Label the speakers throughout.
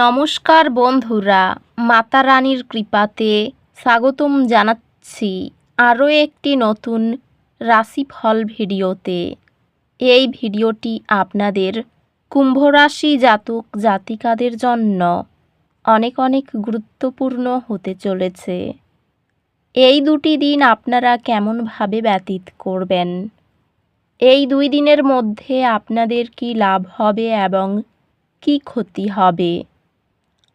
Speaker 1: নমস্কার বন্ধুরা, মাতা রানীর কৃপাতে স্বাগতম জানাচ্ছি আরও একটি নতুন রাশিফল ভিডিওতে। এই ভিডিওটি আপনাদের কুম্ভ রাশি জাতক জাতিকাদের জন্য অনেক অনেক গুরুত্বপূর্ণ হতে চলেছে। এই দুটি দিন আপনারা কেমনভাবে ব্যতীত করবেন? এই দুই দিনের মধ্যে আপনাদের কি লাভ হবে এবং কি ক্ষতি হবে?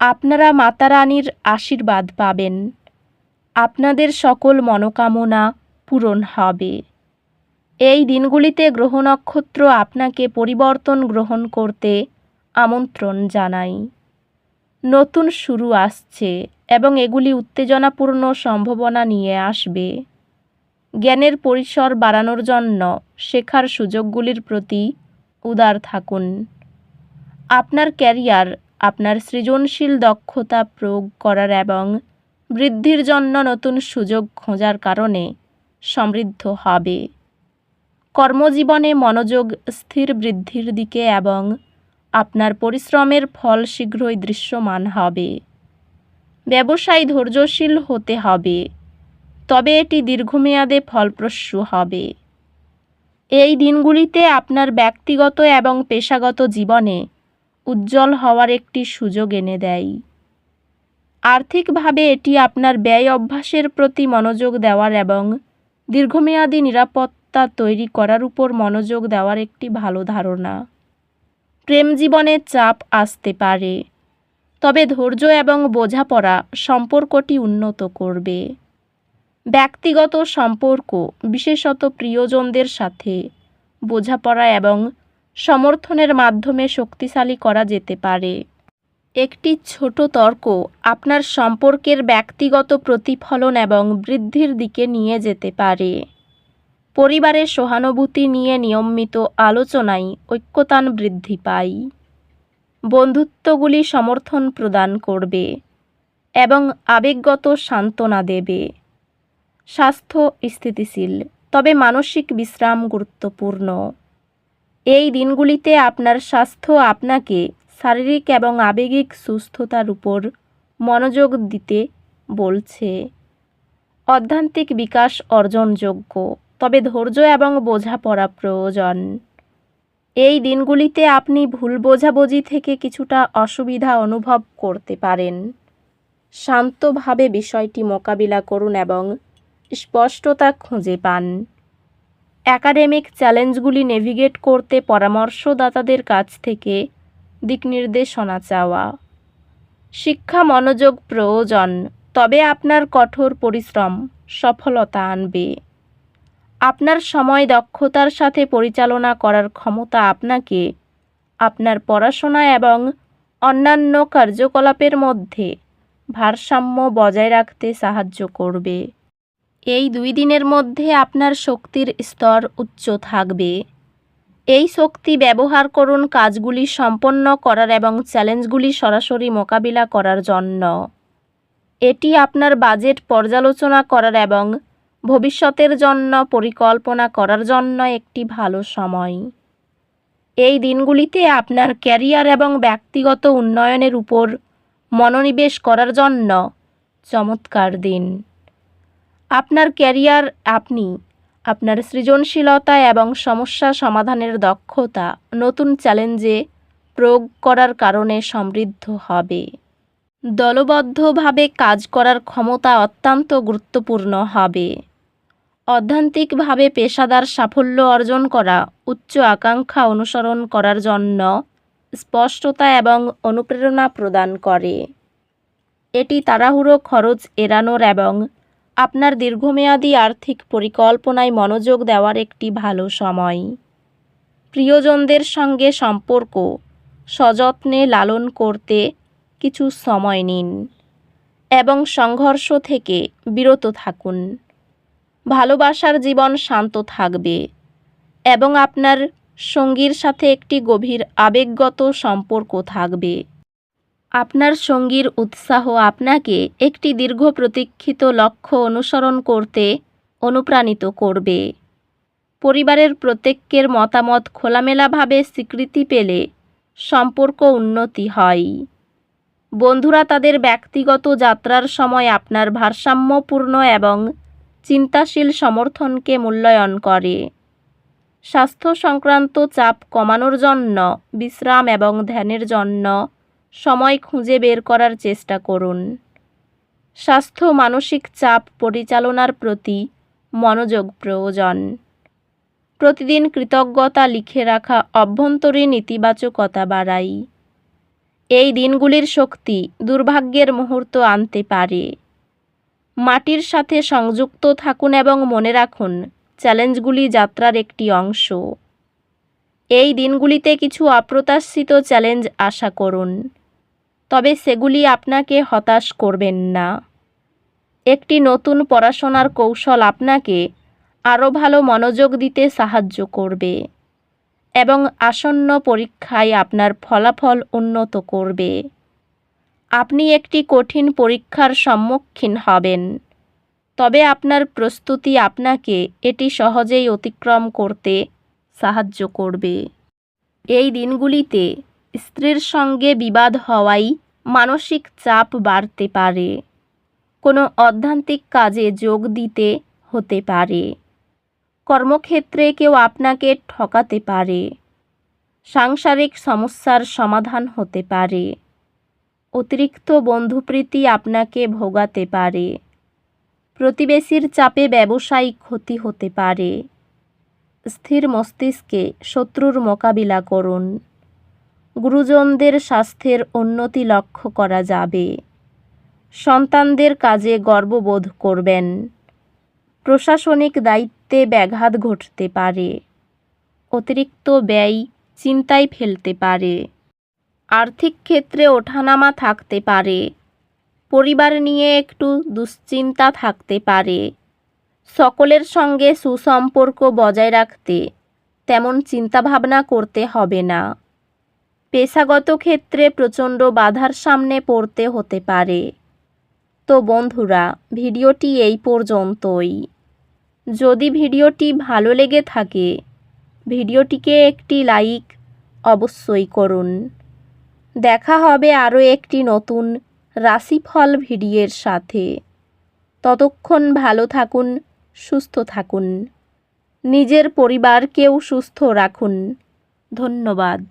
Speaker 1: আপনারা মাতা রানীর আশীর্বাদ পাবেন। আপনাদের সকল মনোকামনা পূরণ হবে। এই দিনগুলিতে গ্রহ নক্ষত্র আপনাকে পরিবর্তন গ্রহণ করতে আমন্ত্রণ জানাই। নতুন শুরু আসছে এবং এগুলি উত্তেজনাপূর্ণ সম্ভাবনা নিয়ে আসবে। জ্ঞানের পরিসর বাড়ানোর জন্য শেখার সুযোগগুলির প্রতি উদার থাকুন। আপনার ক্যারিয়ার আপনার সৃজনশীল দক্ষতা প্রয়োগ করার এবং বৃদ্ধির জন্য নতুন সুযোগ খোঁজার কারণে সমৃদ্ধ হবে। কর্মজীবনে মনোযোগ স্থির বৃদ্ধির দিকে এবং আপনার পরিশ্রমের ফল শীঘ্রই দৃশ্যমান হবে। ব্যবসায় ধৈর্যশীল হতে হবে, তবে এটি দীর্ঘমেয়াদে ফলপ্রসূ হবে। এই দিনগুলিতে আপনার ব্যক্তিগত এবং পেশাগত জীবনে উজ্জ্বল হওয়ার একটি সুযোগ এনে দেয়। আর্থিকভাবে এটি আপনার ব্যয় অভ্যাসের প্রতি মনোযোগ দেওয়ার এবং দীর্ঘমেয়াদী নিরাপত্তা তৈরি করার উপর মনোযোগ দেওয়ার একটি ভালো ধারণা। প্রেম জীবনে চাপ আসতে পারে, তবে ধৈর্য এবং বোঝাপড়া সম্পর্কটি উন্নত করবে। ব্যক্তিগত সম্পর্ক, বিশেষত প্রিয়জনদের সাথে বোঝাপড়া এবং সমর্থনের মাধ্যমে শক্তিশালী করা যেতে পারে। একটি ছোট তর্ক আপনার সম্পর্কের ব্যক্তিগত প্রতিফলন এবং বৃদ্ধির দিকে নিয়ে যেতে পারে। পরিবারের সহানুভূতি নিয়ে নিয়মিত আলোচনায় ঐক্যতান বৃদ্ধি পায়। বন্ধুত্বগুলি সমর্থন প্রদান করবে এবং আবেগগত সান্ত্বনা দেবে। স্বাস্থ্য স্থিতিশীল, তবে মানসিক বিশ্রাম গুরুত্বপূর্ণ। এই দিনগুলিতে আপনার স্বাস্থ্য আপনাকে শারীরিক এবং আবেগিক সুস্থতার উপর মনোযোগ দিতে বলছে। অধ্যান্তিক বিকাশ অর্জনযোগ্য, তবে ধৈর্য এবং বোঝাপড়া প্রয়োজন। এই দিনগুলিতে আপনি ভুল বোঝাবুঝি থেকে কিছুটা অসুবিধা অনুভব করতে পারেন। শান্তভাবে বিষয়টি মোকাবিলা করুন এবং স্পষ্টতা খুঁজে পান। একাডেমিক চ্যালেঞ্জগুলি নেভিগেট করতে পরামর্শদাতাদের কাছ থেকে দিক নির্দেশনা চাওয়া। শিক্ষা মনোযোগ প্রয়োজন, তবে আপনার কঠোর পরিশ্রম সফলতা আনবে। আপনার সময় দক্ষতার সাথে পরিচালনা করার ক্ষমতা আপনাকে আপনার পড়াশোনা এবং অন্যান্য কার্যকলাপের মধ্যে ভারসাম্য বজায় রাখতে সাহায্য করবে। এই দুই দিনের মধ্যে আপনার শক্তির স্তর উচ্চ থাকবে। এই শক্তি ব্যবহার করুন কাজগুলি সম্পন্ন করার এবং চ্যালেঞ্জগুলি সরাসরি মোকাবিলা করার জন্য। এটি আপনার বাজেট পর্যালোচনা করার এবং ভবিষ্যতের জন্য পরিকল্পনা করার জন্য একটি ভালো সময়। এই দিনগুলিতে আপনার ক্যারিয়ার এবং ব্যক্তিগত উন্নয়নের উপর মনোনিবেশ করার জন্য চমৎকার দিন। আপনার ক্যারিয়ার আপনি, আপনার সৃজনশীলতা এবং সমস্যা সমাধানের দক্ষতা নতুন চ্যালেঞ্জে প্রয়োগ করার কারণে সমৃদ্ধ হবে। দলবদ্ধভাবে কাজ করার ক্ষমতা অত্যন্ত গুরুত্বপূর্ণ হবে। অধ্যান্তিকভাবে পেশাদার সাফল্য অর্জন করা, উচ্চ আকাঙ্ক্ষা অনুসরণ করার জন্য স্পষ্টতা এবং অনুপ্রেরণা প্রদান করে। এটি তাড়াহুড়ো খরচ এড়ানোর এবং আপনার দীর্ঘমেয়াদী আর্থিক পরিকল্পনায় মনোযোগ দেওয়ার একটি ভালো সময়। প্রিয়জনদের সঙ্গে সম্পর্ক, সযত্নে লালন করতে কিছু সময় নিন এবং সংঘর্ষ থেকে বিরত থাকুন। ভালোবাসার জীবন শান্ত থাকবে এবং আপনার সঙ্গীর সাথে একটি গভীর আবেগগত সম্পর্ক থাকবে। আপনার সঙ্গীর উৎসাহ আপনাকে একটি দীর্ঘ প্রতীক্ষিত লক্ষ্য অনুসরণ করতে অনুপ্রাণিত করবে। পরিবারের প্রত্যেকের মতামত খোলামেলাভাবে স্বীকৃতি পেলে সম্পর্ক উন্নতি হয়। বন্ধুরা তাদের ব্যক্তিগত যাত্রার সময় আপনার ভারসাম্যপূর্ণ এবং চিন্তাশীল সমর্থনকে মূল্যায়ন করে। স্বাস্থ্য সংক্রান্ত চাপ কমানোর জন্য, বিশ্রাম এবং ধ্যানের জন্য সময় খুঁজে বের করার চেষ্টা করুন। স্বাস্থ্য, মানসিক চাপ পরিচালনার প্রতি মনোযোগ প্রয়োজন। প্রতিদিন কৃতজ্ঞতা লিখে রাখা অভ্যন্তরীণ ইতিবাচকতা বাড়াই। এই দিনগুলির শক্তি দুর্ভাগ্যের মুহূর্ত আনতে পারে। মাটির সাথে সংযুক্ত থাকুন এবং মনে রাখুন, চ্যালেঞ্জগুলি যাত্রার একটি অংশ। এই দিনগুলিতে কিছু অপ্রত্যাশিত চ্যালেঞ্জ আশা করুন। তবে সেগুলি আপনাকে হতাশ করবেন না। একটি নতুন পড়াশোনার কৌশল আপনাকে আরও ভালো মনোযোগ দিতে সাহায্য করবে এবং আসন্ন পরীক্ষায় আপনার ফলাফল উন্নত করবে। আপনি একটি কঠিন পরীক্ষার সম্মুখীন হবেন, তবে আপনার প্রস্তুতি আপনাকে এটি সহজেই অতিক্রম করতে সাহায্য করবে। এই দিনগুলিতে স্ত্রীর সঙ্গে বিবাদ হওয়াই মানসিক চাপ বাড়তে পারে। কোনো অধ্যান্তিক কাজে যোগ দিতে হতে পারে। কর্মক্ষেত্রে কেউ আপনাকে ঠকাতে পারে। সাংসারিক সমস্যার সমাধান হতে পারে। অতিরিক্ত বন্ধুপ্রীতি আপনাকে ভোগাতে পারে। প্রতিবেশীর চাপে ব্যবসায়িক ক্ষতি হতে পারে। স্থির মস্তিষ্কে শত্রুর মোকাবিলা করুন। গুরুজনদের স্বাস্থ্যের উন্নতি লক্ষ্য করা যাবে। সন্তানদের কাজে গর্ববোধ করবেন। প্রশাসনিক দায়িত্বে ব্যাঘাত ঘটতে পারে। অতিরিক্ত ব্যয় চিন্তায় ফেলতে পারে। আর্থিক ক্ষেত্রে ওঠানামা থাকতে পারে। পরিবার নিয়ে একটু দুশ্চিন্তা থাকতে পারে। সকলের সঙ্গে সুসম্পর্ক বজায় রাখতে তেমন চিন্তাভাবনা করতে হবে না। পেশাগত ক্ষেত্রে প্রচণ্ড বাধার সামনে পড়তে হতে পারে। তো বন্ধুরা, ভিডিওটি এই পর্যন্তই। যদি ভিডিওটি ভালো লেগে থাকে, ভিডিওটিকে একটি লাইক অবশ্যই করুন। দেখা হবে আরও একটি নতুন রাশিফল ভিডিওর সাথে। ততক্ষণ ভালো থাকুন, সুস্থ থাকুন। নিজের পরিবারকেও সুস্থ রাখুন। ধন্যবাদ।